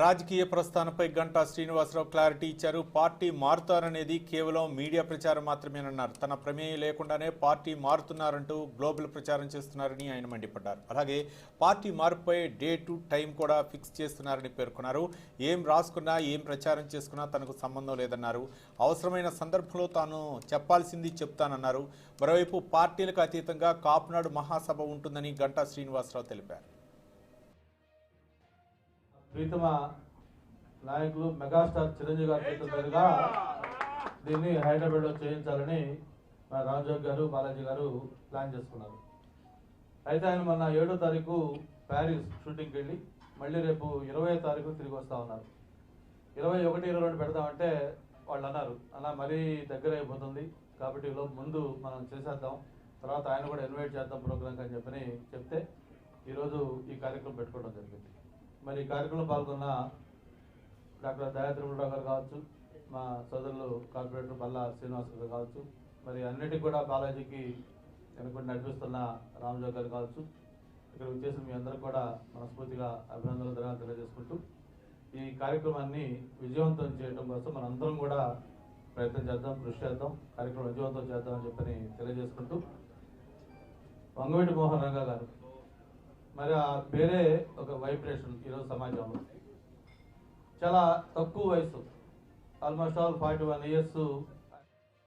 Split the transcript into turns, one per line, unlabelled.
రాజకీయ ప్రస్థానంపై గంటా శ్రీనివాసరావు క్లారిటీ ఇచ్చారు. పార్టీ మారుతారనేది కేవలం మీడియా ప్రచారం మాత్రమేనన్నారు. తన ప్రమేయం లేకుండానే పార్టీ మారుతున్నారంటూ గ్లోబల్ ప్రచారం చేస్తున్నారని ఆయన మండిపడ్డారు. అలాగే పార్టీ మార్పుపై డేటు టైం కూడా ఫిక్స్ చేస్తున్నారని పేర్కొన్నారు. ఏం రాసుకున్నా ఏం ప్రచారం చేసుకున్నా తనకు సంబంధం లేదన్నారు. అవసరమైన సందర్భంలో తాను చెప్పాల్సింది చెప్తానన్నారు. మరోవైపు పార్టీలకు అతీతంగా కాపునాడు మహాసభ ఉంటుందని గంటా శ్రీనివాసరావు తెలిపారు.
ప్రీతమ నాయకులు మెగాస్టార్ చిరంజీవి గారి చేతుల మీదుగా దీన్ని హైదరాబాద్లో చేయించాలని మా రామజోగ్ గారు బాలాజీ గారు ప్లాన్ చేసుకున్నారు. అయితే ఆయన మొన్న ఏడో తారీఖు ప్యారిస్ షూటింగ్కి వెళ్ళి మళ్ళీ రేపు ఇరవై తారీఖు తిరిగి వస్తా ఉన్నారు. ఇరవై ఒకటి ఇరవై రెండు పెడదామంటే వాళ్ళు అన్నారు. అలా మరీ దగ్గర అయిపోతుంది. కాబట్టి ఈలోపు ముందు మనం చేసేద్దాం. తర్వాత ఆయన కూడా ఇన్వైట్ చేద్దాం ప్రోగ్రాంకి అని చెప్పని చెప్తే ఈరోజు ఈ కార్యక్రమం పెట్టుకోవడం జరిగింది. మరి ఈ కార్యక్రమంలో పాల్గొన్న డాక్టర్ దయాత్రిపులరావు గారు కావచ్చు మా సోదరులు కార్పొరేటర్ బల్లా శ్రీనివాస్ గారు కావచ్చు మరి అన్నిటికీ కూడా బాలాజీకి వెనుకొని నడిపిస్తున్న రామజోగ్ గారు కావచ్చు. ఇక్కడ వచ్చేసి మీ అందరూ కూడా మనస్ఫూర్తిగా అభినందనలు ధన్యవాదాలు తెలియజేసుకుంటూ ఈ కార్యక్రమాన్ని విజయవంతం చేయడం కోసం మనందరం కూడా ప్రయత్నం చేద్దాం కృషి చేద్దాం కార్యక్రమం విజయవంతం చేద్దాం అని చెప్పని తెలియజేసుకుంటూ వంగవేటి మోహన్ రంగా గారు మరి ఆ ఒక వైబ్రేషన్ ఈరోజు సమాజంలో. చాలా తక్కువ వయసు almost all forty one years